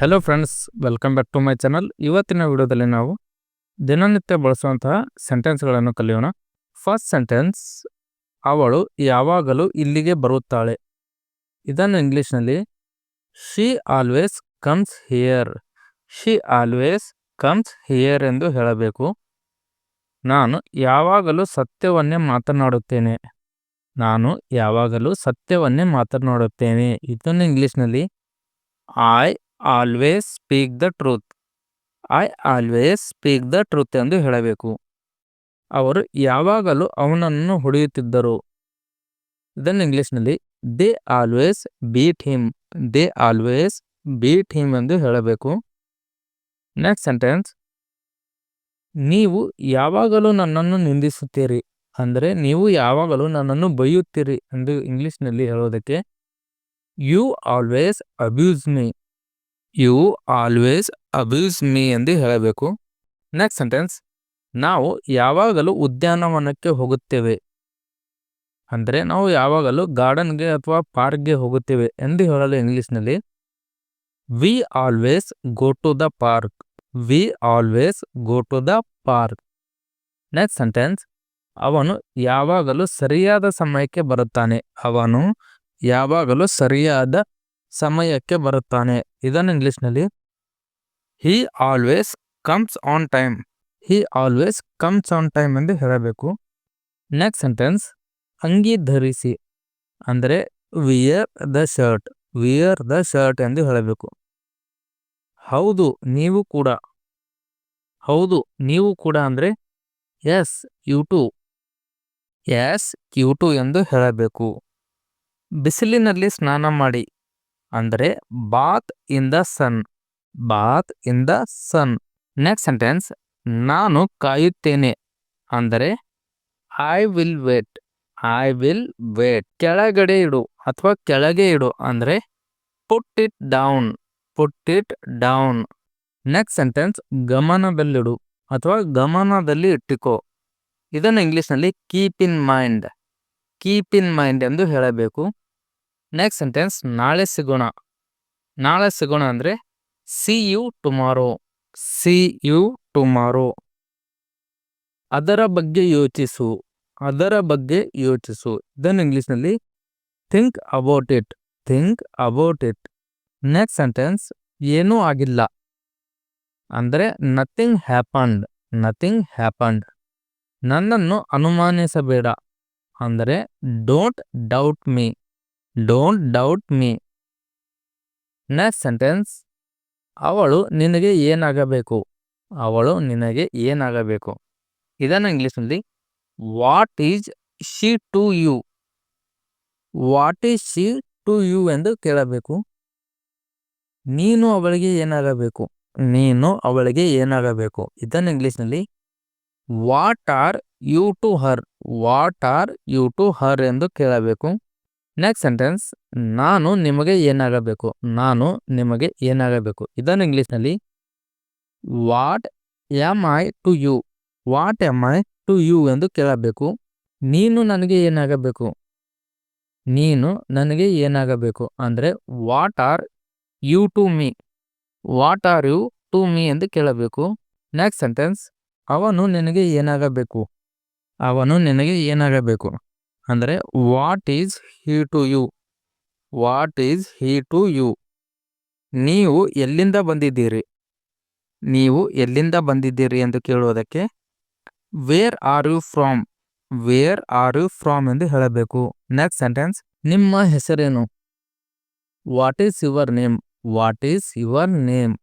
Hello friends welcome back to my channel ಇವತ್ತಿನ ವಿಡಿಯೋದಲ್ಲಿ ನಾವು ದಿನನಿತ್ಯ ಬಳಸುವಂತಹ ಸೆಂಟೆನ್ಸ್ಗಳನ್ನು ಕಲಿಯೋಣ. ಫಸ್ಟ್ ಸೆಂಟೆನ್ಸ್ ಅವಳು ಯಾವಾಗಲೂ ಇಲ್ಲಿಗೆ ಬರುತ್ತಾಳೆ. ಇದನ್ನು ಇಂಗ್ಲೀಷ್ನಲ್ಲಿ she always comes here she always comes here ಎಂದು ಹೇಳಬೇಕು. ನಾನು ಯಾವಾಗಲೂ ಸತ್ಯವನ್ನೇ ಮಾತನಾಡುತ್ತೇನೆ. ನಾನು ಯಾವಾಗಲೂ ಸತ್ಯವನ್ನೇ ಮಾತನಾಡುತ್ತೇನೆ. ಇದನ್ನು ಇಂಗ್ಲೀಷ್ನಲ್ಲಿ I always speak the truth I always speak the truth ಎಂದು ಹೇಳಬೇಕು. ಅವರು ಯಾವಾಗಲೂ ಅವನನ್ನು ಹೊಡೆಯುತ್ತಿದ್ದರು. ಇದನ್ನು ಇಂಗ್ಲಿಷ್ನಲ್ಲಿ they always beat him they always beat him ಎಂದು ಹೇಳಬೇಕು. ನೆಕ್ಸ್ಟ್ ಸೆಂಟೆನ್ಸ್ ನೀವು ಯಾವಾಗಲೂ ನನ್ನನ್ನು ನಿಂದಿಸುತ್ತೀರಿ. ಅಂದರೆ, ನೀವು ಯಾವಾಗಲೂ ನನ್ನನ್ನು ಬೈಯುತ್ತೀರಿ ಎಂದು ಇಂಗ್ಲಿಷ್ನಲ್ಲಿ ಹೇಳೋದಕ್ಕೆ you always abuse me you always abuse me ಎಂದು ಹೇಳಬೇಕು. ನೆಕ್ಸ್ಟ್ ಸೆಂಟೆನ್ಸ್ ನಾವು ಯಾವಾಗಲೂ ಉದ್ಯಾನವನಕ್ಕೆ ಹೋಗುತ್ತೇವೆ. ಅಂದರೆ ನಾವು ಯಾವಾಗಲೂ ಗಾರ್ಡನ್ಗೆ ಅಥವಾ ಪಾರ್ಕ್ಗೆ ಹೋಗುತ್ತೇವೆ ಎಂದು ಹೇಳಲು ಇಂಗ್ಲೀಷ್ನಲ್ಲಿ we always go to the park we always go to the park next sentence ಅವನು ಯಾವಾಗಲೂ ಸರಿಯಾದ ಸಮಯಕ್ಕೆ ಬರುತ್ತಾನೆ. ಅವನು ಯಾವಾಗಲೂ ಸರಿಯಾದ ಸಮಯಕ್ಕೆ ಬರುತ್ತಾನೆ. ಇದನ್ನು ಇಂಗ್ಲಿಷ್ನಲ್ಲಿ he always comes on time he always comes on time ಎಂದು ಹೇಳಬೇಕು. ನೆಕ್ಸ್ಟ್ ಸೆಂಟೆನ್ಸ್ ಅಂಗಿ ಧರಿಸಿ, ಅಂದರೆ wear the shirt wear the shirt ಎಂದು ಹೇಳಬೇಕು. ಹೌದು, ನೀವು ಕೂಡ. ಹೌದು, ನೀವು ಕೂಡ ಅಂದರೆ yes you too yes you too ಎಂದು ಹೇಳಬೇಕು. ಬಿಸಿಲಿನಲ್ಲಿ ಸ್ನಾನ ಮಾಡಿ. ಅಂದರೆ bath in the sun, bath in the sun. Next sentence, ನಾನು ಕಾಯುತ್ತೇನೆ ಅಂದರೆ I will wait I will wait ಕೆಳಗಡೆ ಇಡು ಅಥವಾ ಕೆಳಗೆ ಇಡು ಅಂದರೆ put it down put it down next sentence, ಗಮನದಲ್ಲಿಡು ಅಥವಾ ಗಮನದಲ್ಲಿ ಇಟ್ಟಿಕೋ. ಇದನ್ನು ಇಂಗ್ಲೀಷ್ನಲ್ಲಿ keep in mind keep in mind ಎಂದು ಹೇಳಬೇಕು. ನೆಕ್ಸ್ಟ್ ಸೆಂಟೆನ್ಸ್ ನಾಳೆ ಸಿಗೋಣ. ನಾಳೆ ಸಿಗೋಣ ಅಂದರೆ see you tomorrow see you tomorrow ಅದರ ಬಗ್ಗೆ ಯೋಚಿಸು. ಅದರ ಬಗ್ಗೆ ಯೋಚಿಸು. ಇದನ್ನು ಇಂಗ್ಲೀಷ್ನಲ್ಲಿ think about it think about it next sentence ಏನೂ ಆಗಿಲ್ಲ. ಅಂದರೆ ನಥಿಂಗ್ ಹ್ಯಾಪಂಡ್ ನಥಿಂಗ್ ಹ್ಯಾಪಂಡ್ ನನ್ನನ್ನು ಅನುಮಾನಿಸಬೇಡ. ಅಂದರೆ don't doubt me don't doubt me next sentence ಅವಳು ನಿನಗೆ ಏನಾಗಬೇಕು? ಅವಳು ನಿನಗೆ ಏನಾಗಬೇಕು? ಇದನ್ನು ಇಂಗ್ಲೀಷ್ನಲ್ಲಿ what is she to you what is she to you ಎಂದು ಕೇಳಬೇಕು. ನೀನು ಅವಳಿಗೆ ಏನಾಗಬೇಕು? ನೀನು ಅವಳಿಗೆ ಏನಾಗಬೇಕು? ಇದನ್ನು ಇಂಗ್ಲೀಷ್ನಲ್ಲಿ what are you to her what are you to her ಎಂದು ಕೇಳಬೇಕು. ನೆಕ್ಸ್ಟ್ ಸೆಂಟೆನ್ಸ್ ನಾನು ನಿಮಗೆ ಏನಾಗಬೇಕು? ನಾನು ನಿಮಗೆ ಏನಾಗಬೇಕು? ಇದನ್ನು ಇಂಗ್ಲೀಷ್ನಲ್ಲಿ what am I to you what am I to you ಎಂದು ಕೇಳಬೇಕು. ನೀನು ನನಗೆ ಏನಾಗಬೇಕು? ನೀನು ನನಗೆ ಏನಾಗಬೇಕು? ಅಂದರೆ what are you to me what are you to me ಎಂದು ಕೇಳಬೇಕು. ನೆಕ್ಸ್ಟ್ ಸೆಂಟೆನ್ಸ್ ಅವನು ನಿನಗೆ ಏನಾಗಬೇಕು? ಅವನು ನಿನಗೆ ಏನಾಗಬೇಕು? ಅಂದರೆ what is he to you what is he to you ನೀವು ಎಲ್ಲಿಂದ ಬಂದಿದ್ದೀರಿ? ನೀವು ಎಲ್ಲಿಂದ ಬಂದಿದ್ದೀರಿ ಎಂದು ಕೇಳುವುದಕ್ಕೆ where are you from where are you from ಎಂದು ಹೇಳಬೇಕು. ನೆಕ್ಸ್ಟ್ ಸೆಂಟೆನ್ಸ್ ನಿಮ್ಮ ಹೆಸರೇನು? What is your name what is your name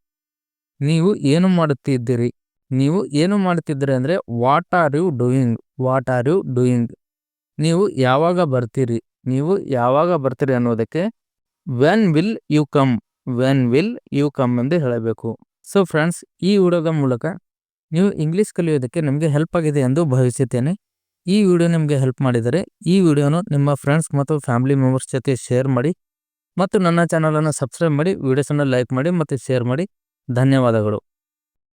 ನೀವು ಏನು ಮಾಡುತ್ತಿದ್ದೀರಿ? ನೀವು ಏನು ಮಾಡುತ್ತಿದ್ದೀರಿ ಅಂದರೆ what are you doing what are you doing ನೀವು ಯಾವಾಗ ಬರ್ತೀರಿ, ನೀವು ಯಾವಾಗ ಬರ್ತೀರಿ ಅನ್ನೋದಕ್ಕೆ when will you come when will you come ಎಂದು ಹೇಳಬೇಕು. ಸೊ ಫ್ರೆಂಡ್ಸ್ ಈ ವಿಡಿಯೋದ ಮೂಲಕ ನೀವು ಇಂಗ್ಲೀಷ್ ಕಲಿಯೋದಕ್ಕೆ ನಿಮಗೆ ಹೆಲ್ಪ್ ಆಗಿದೆ ಎಂದು ಭಾವಿಸುತ್ತೇನೆ. ಈ ವಿಡಿಯೋ ನಿಮಗೆ ಹೆಲ್ಪ್ ಮಾಡಿದರೆ ಈ ವಿಡಿಯೋನು ನಿಮ್ಮ ಫ್ರೆಂಡ್ಸ್ ಮತ್ತು ಫ್ಯಾಮಿಲಿ ಮೆಂಬರ್ಸ್ ಜೊತೆ ಶೇರ್ ಮಾಡಿ ಮತ್ತು ನನ್ನ ಚಾನಲನ್ನು ಸಬ್ಸ್ಕ್ರೈಬ್ ಮಾಡಿ ವಿಡಿಯೋಸನ್ನು ಲೈಕ್ ಮಾಡಿ ಮತ್ತು ಶೇರ್ ಮಾಡಿ. ಧನ್ಯವಾದಗಳು.